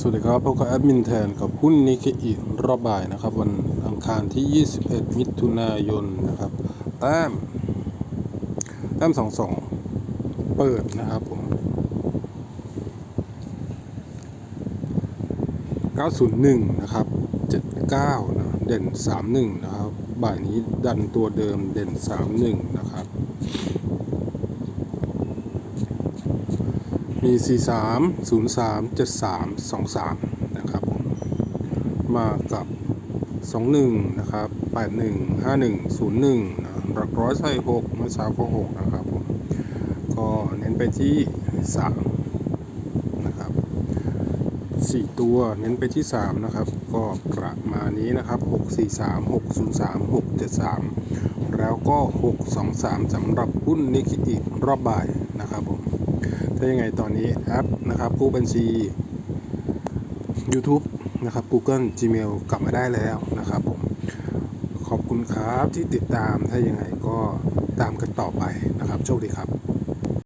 สวัสดีครับพบกับแอดมินแทนกับหุ้นนิเคอิรอบบ่ายนะครับ วันอังคารที่ 21 มิถุนายนนะครับ แต้ม แต้ม 22 เปิดนะครับผม 901 นะครับ 79 นะ เด่น 31 นะครับ บ่ายนี้ดันตัวเดิมเด่น 31 นะครับ มี 43 03 73 23 นะครับผมมากับ 21 นะครับ 81 51 01นะหลักร้อยใส่6เมื่อเช้าก็6นะครับผมก็เน้นไปที่ 3 นะครับ 4 ตัวเน้นไปที่ 3 นะครับ ก็ประมาณนี้นะครับ 643 603 673 แล้วก็ 623สำหรับหุ้นนิคิอีกรอบบ่ายนะครับผม ถ้ายังไงตอนนี้แอปนะครับกู้บัญชี YouTube นะครับ Google Gmail กลับมาได้แล้วนะครับผมขอบคุณครับที่ติดตามถ้ายังไงก็ตามกันต่อไปนะครับ โชคดีครับ